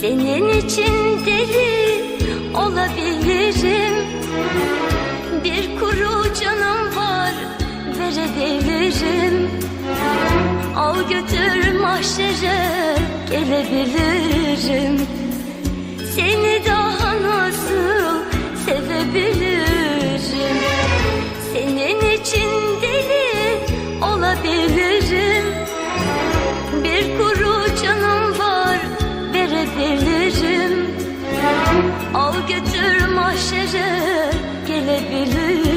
Senin için deli olabilirim. Bir kuru canım var verebilirim. Al götür mahşere gelebilirim. Gelebilirim